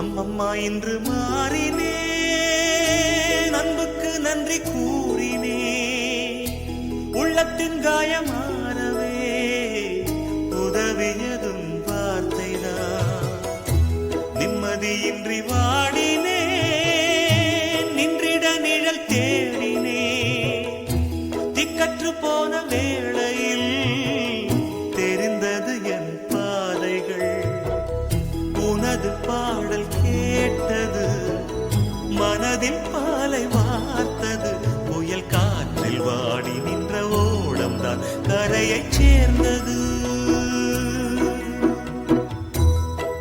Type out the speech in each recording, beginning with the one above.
அம்மம்மா என்று மாறினே அன்புக்கு நன்றி கூறினே. உள்ளத்தின் காயமாறவே. உதவியதும் வார்த்தைதான். நிம்மதியின்றி வா மனதில் பாலை வார்த்தது. புயல் காற்றில் வாடி நின்ற ஓடம்தான் கரையைச் சேர்ந்தது.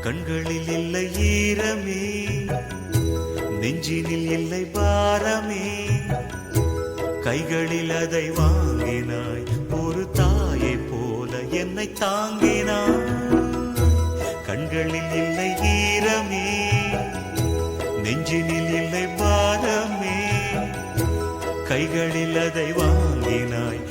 கண்களில் இல்லை ஈரமே நெஞ்சினில் இல்லை பாரமே. கைகளில் அதை வாங்கினாய் ஒரு தாயை போல என்னை தாங்கினாய். கண்களில் இல்லை ஈரமே நெஞ்சினில் இல்லை பாரமே கைகளில் அதை வாங்கினாய்.